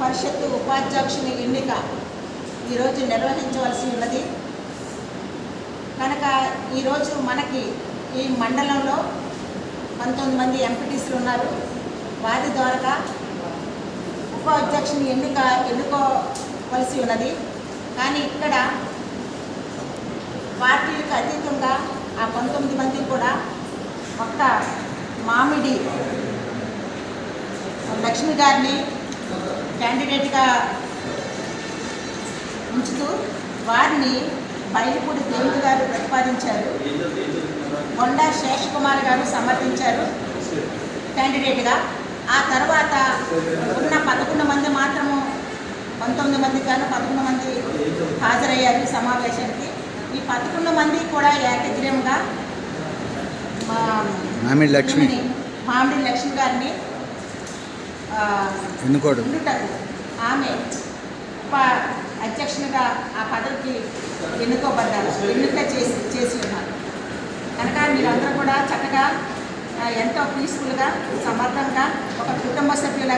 పరిషత్తు ఉపాధ్యక్షుని ఎన్నిక ఈరోజు నిర్వహించవలసి ఉన్నది. కనుక ఈరోజు మనకి ఈ మండలంలో పంతొమ్మిది మంది ఎంపీటీసీలు ఉన్నారు. వారి ద్వారా ఉపాధ్యక్షుని ఎన్నిక ఎన్నుకోవలసి ఉన్నది. కానీ ఇక్కడ పార్టీలకు అతీతంగా ఆ పంతొమ్మిది మంది కూడా ఒక్క మామిడి లక్ష్మి గారిని క్యాండిడేట్గా ఉంచుతూ వారిని బయలుపూడి దేవుడు గారు ప్రతిపాదించారు. కొండా శేషకుమార్ గారు సమర్థించారు క్యాండిడేట్గా. ఆ తర్వాత ఉన్న పదకొండు మంది మాత్రము పంతొమ్మిది మంది కాను పదకొండు మంది హాజరయ్యారు సమావేశానికి. ఈ పదకొండు మంది కూడా ఏకగ్రీయంగా మామిడి లక్ష్మి. మామిడి లక్ష్మి గారిని ఎన్నుకోవడం ఆమె ఉప అధ్యక్షునిగా ఆ పదవికి ఎన్నుకోబడ్డారు. ఎన్నిక చేసి చేసి ఉన్నారు. కనుక మీరందరూ కూడా చక్కగా ఎంతో పీస్ఫుల్గా సమర్థంగా ఒక కుటుంబ సభ్యుల